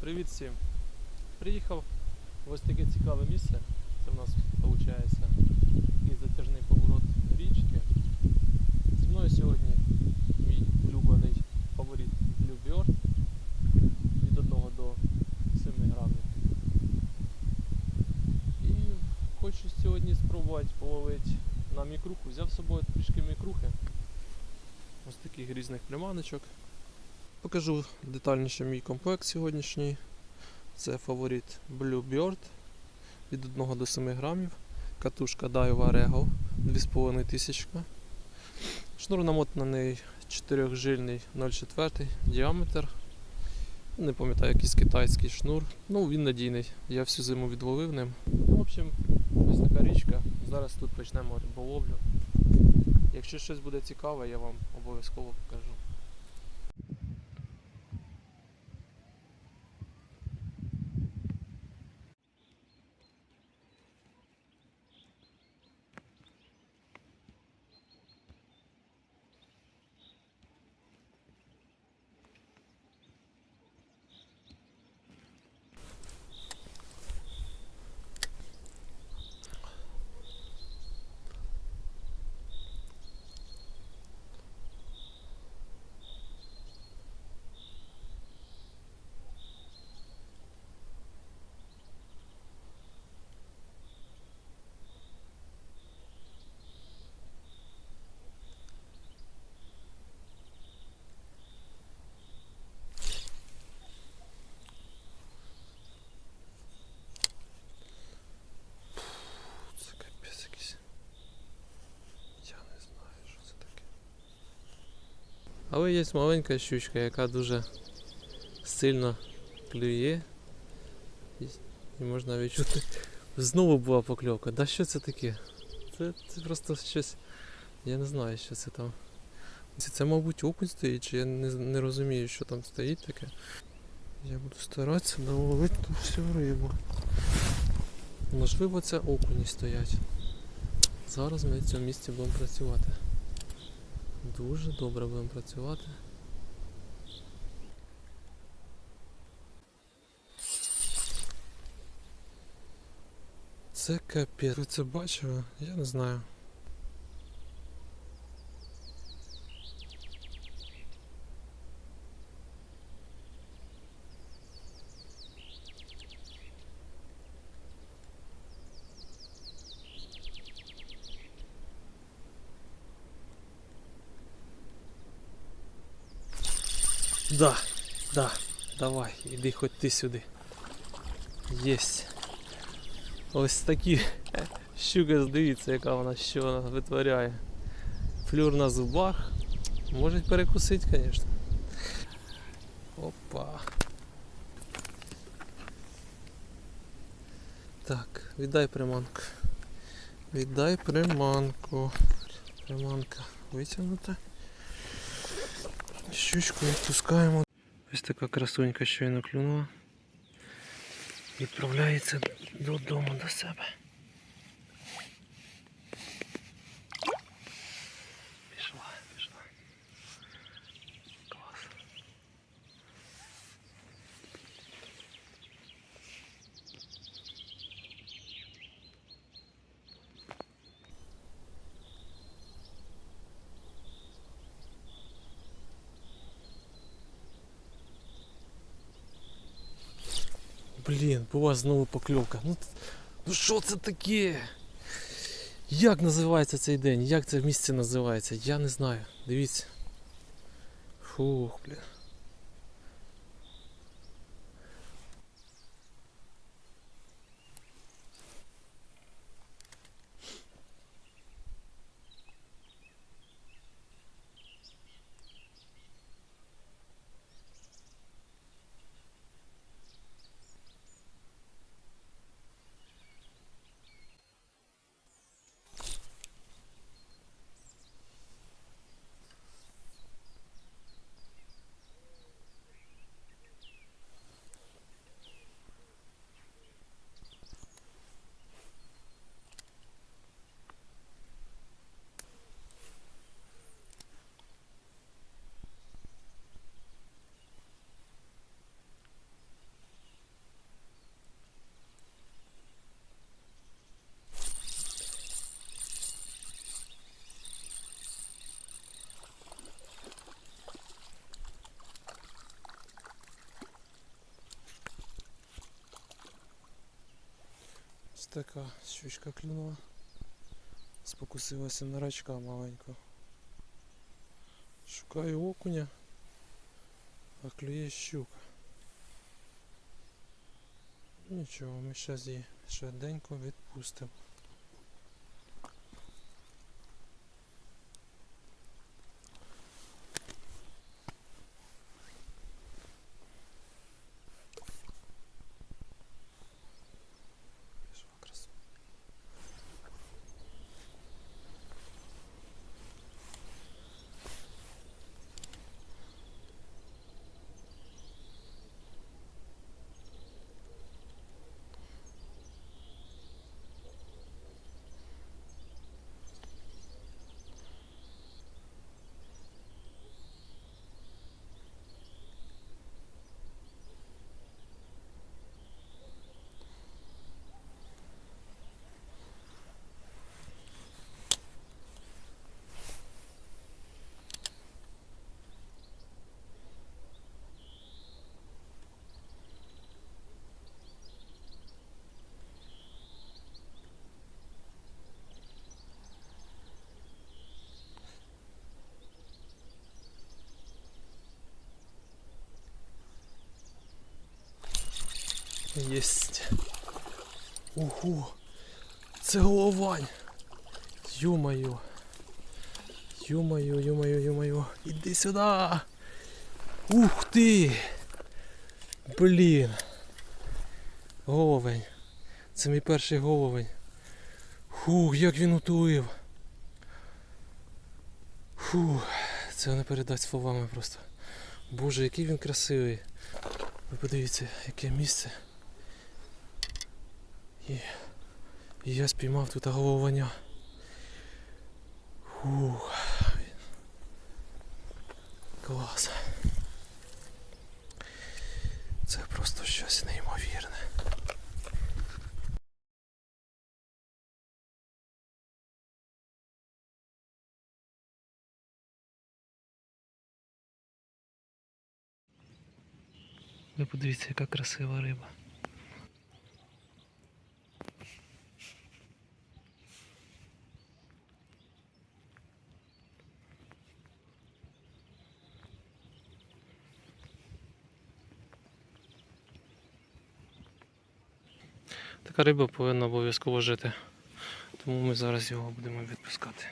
Привіт всім! Приїхав в ось таке цікаве місце. Це в нас виходить такий затяжний поворот річки. Зі мною сьогодні мій улюблений фаворит Bluebird від 1 до 7 грамів. І хочу сьогодні спробувати половити на мікруху. Взяв з собою трішки мікрухи. Ось таких різних приманочок. Покажу детальніше мій комплект сьогоднішній. Це фаворит Bluebird від 1 до 7 грамів. Катушка Daiwa Rego 2500. Шнур намотаний 4-жильний 0,4 діаметр. Не пам'ятаю, якийсь китайський шнур. Ну, він надійний. Я всю зиму відловив ним. В общем, ось така річка. Зараз тут почнемо риболовлю. Якщо щось буде цікаве, я вам обов'язково покажу. Це капець якийсь. Я не знаю, що це таке. Але є маленька щучка, яка дуже сильно клює. І, можна відчути. Знову була покльовка. Да що це таке? Це, це просто щось. Я не знаю, що це там. Це, це мабуть, окунь стоїть, чи я не, не розумію, що там стоїть таке. Я буду старатися наловити ту всю рибу. Можливо, це окуні стоять. Зараз ми в цьому місці будемо працювати. Дуже добре будемо працювати. Це капець. Ви це бачили? Я не знаю. Да, да, давай, іди хоч ти сюди. Єсть. Ось такі щука, дивіться, яка вона що вона витворяє. Флюр на зубах. Можуть перекусити, звісно. Опа. Так, віддай приманку. Віддай приманку. Приманка витягнута. Щучку відпускаємо. Ось така красунька щойно клюнула. Відправляється додому до себе. Блін, була знову покльовка. Ну, ну що це таке? Як називається цей день? Як це місце називається? Я не знаю. Дивіться. Фух, блін. Така щучка клюнула. Спокусилася на рачка маленького. Шукаю окуня, а клює щука. Нічого, ми зараз її швиденько відпустимо. Єсть. Ого. Це головань. Ё-моё. Ё-моё, ё-моё, ё-моё. Іди сюди. Ух ти. Блін. Головень. Це мій перший головень. Фух, як він утулив. Фух, це не передати словами просто. Боже, який він красивий. Ви подивіться, яке місце. І, я спіймав тут головання. Фух. Клас. Це просто щось неймовірне. Ви подивіться, яка красива риба. Така риба повинна обов'язково жити. Тому ми зараз його будемо відпускати.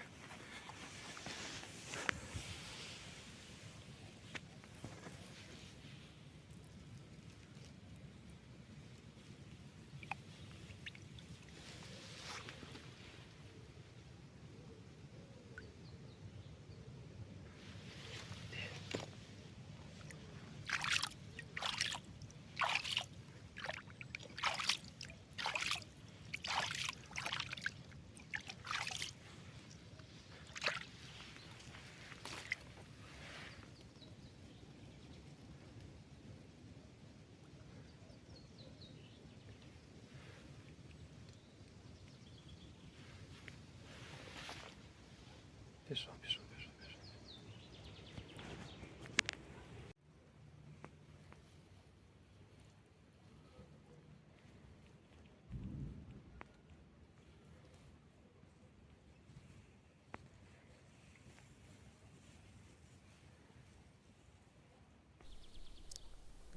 Пішов, пішов, пішов, пішов.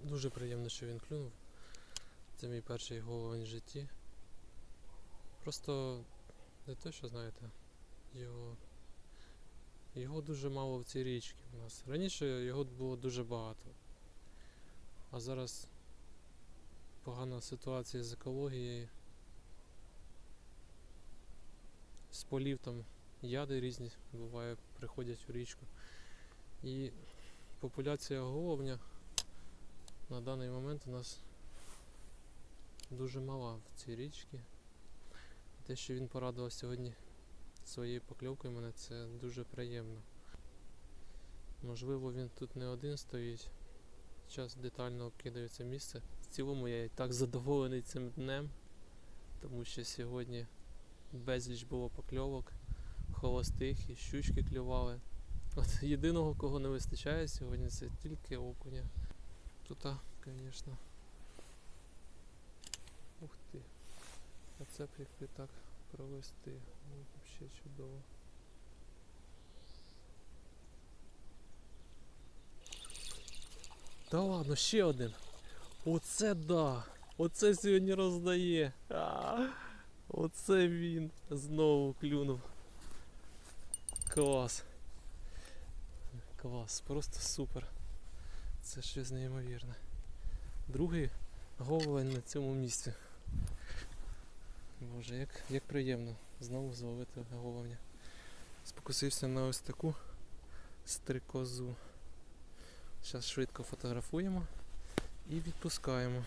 Дуже приємно, що він клюнув. Це мій перший головень в житті. Просто не те, що знаєте, його його дуже мало в цій річці у нас. Раніше його було дуже багато. А зараз погана ситуація з екологією. З полів там яди різні буває, приходять у річку. І популяція головня на даний момент у нас дуже мала в цій річці. Те, що він порадував сьогодні своєю покльовкою мене це дуже приємно. Можливо, він тут не один стоїть. Зараз детально обкидаю це місце. В цілому я і так задоволений цим днем, тому що сьогодні безліч було покльовок, холостих і щучки клювали. От єдиного, кого не вистачає сьогодні, це тільки окуня. Тут, звісно. Ух ти. А це б так провести. Ну, взагалі чудово. Та ладно, ще один. Оце да! Оце сьогодні роздає. А, оце він знову клюнув. Клас. Клас, просто супер. Це щось неймовірне. Другий головень на цьому місці. Боже, як, як приємно знову зловити головня. Спокусився на ось таку стрикозу. Зараз швидко фотографуємо і відпускаємо.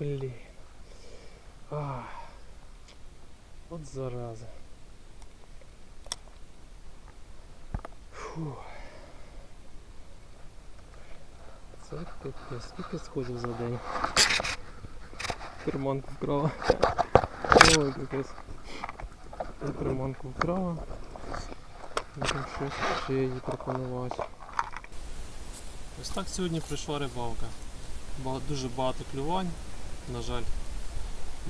Блін. А. От зараза. Фу. Це капець. Скільки сходів за день? Приманку вкрала. Ой, капець. І приманку вкрала. Можемо щось ще їй пропонувати. Ось так сьогодні прийшла рибалка. Дуже багато клювань, на жаль,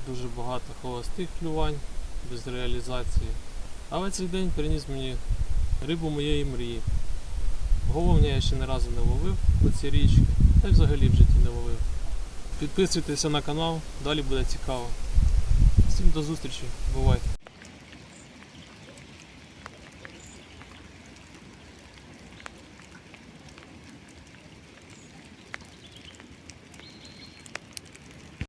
дуже багато холостих клювань без реалізації. Але цей день приніс мені рибу моєї мрії. Головня я ще ні разу не ловив на цій річки, та й взагалі в житті не ловив. Підписуйтеся на канал, далі буде цікаво. Всім до зустрічі, бувайте!